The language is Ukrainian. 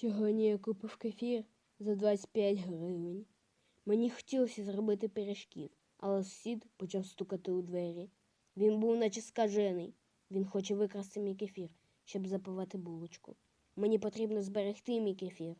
Сьогодні я купив кефір за 25 гривень. Мені хотілося зробити пиріжків, але сусід почав стукати у двері. Він був наче скажений. Він хоче викрасти мій кефір, щоб запивати булочку. Мені потрібно зберегти мій кефір.